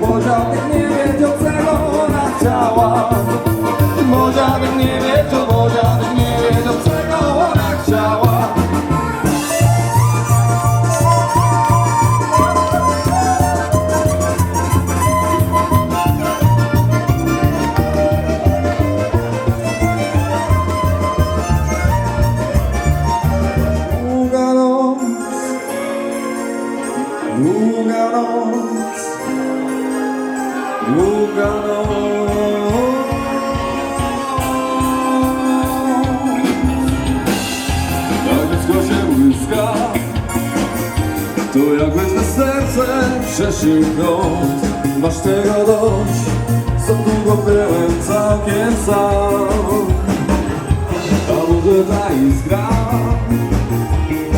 보적된 일에 족사고 나타와. grzeszył Masz tego dość, za długo byłem całkiem sam. A może ta iskra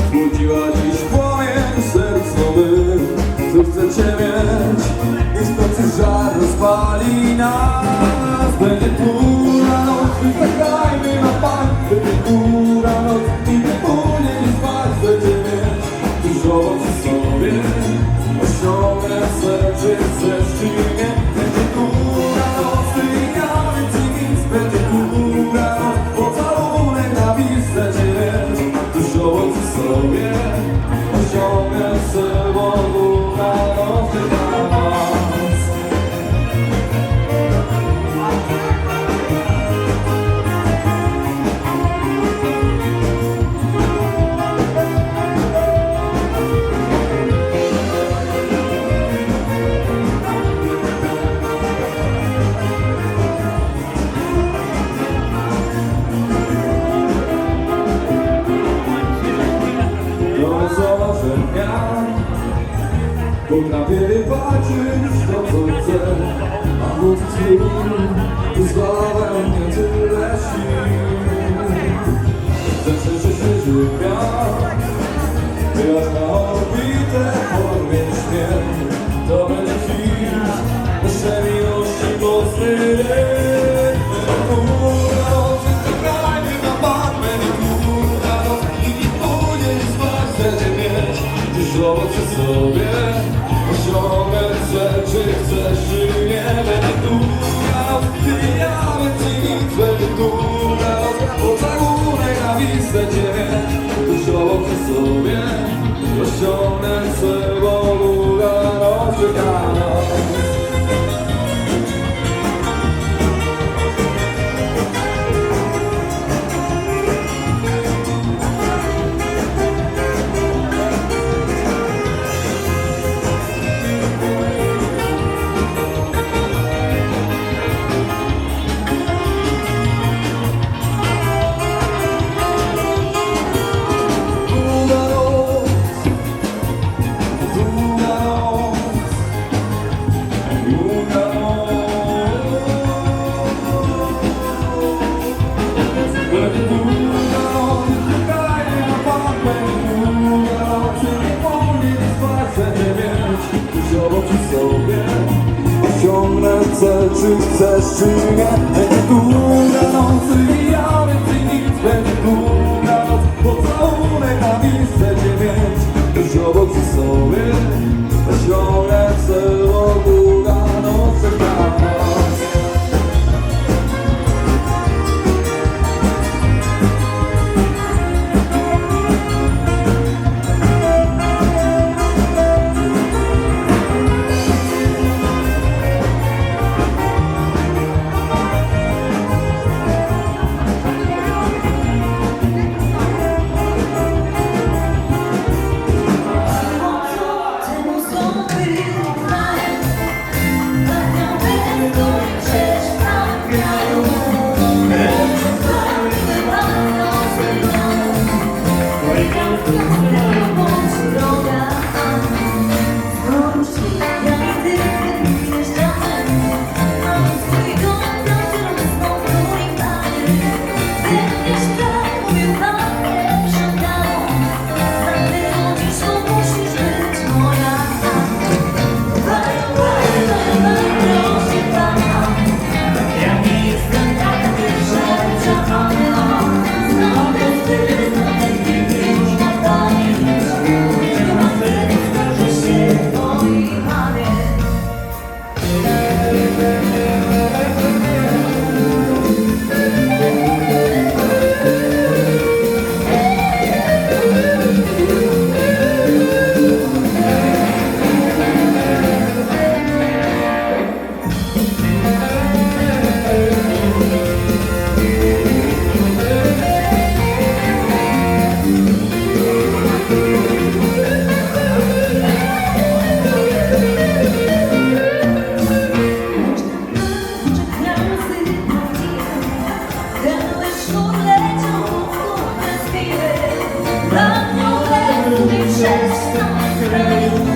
Zbudziła dziś płomień sercu my? Co chce cię mieć i w nocy żar rozpali nas? Będzie tu rano, wypychajmy na pan Ciągle syn patrzeć to co chcę A wóz twój pozwala mnie tyle sił Zawsze się świecił gwiazd Wyjazd na orbitę, podmieć mnie Жизнь зажигает, эту угол just a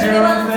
Dzieła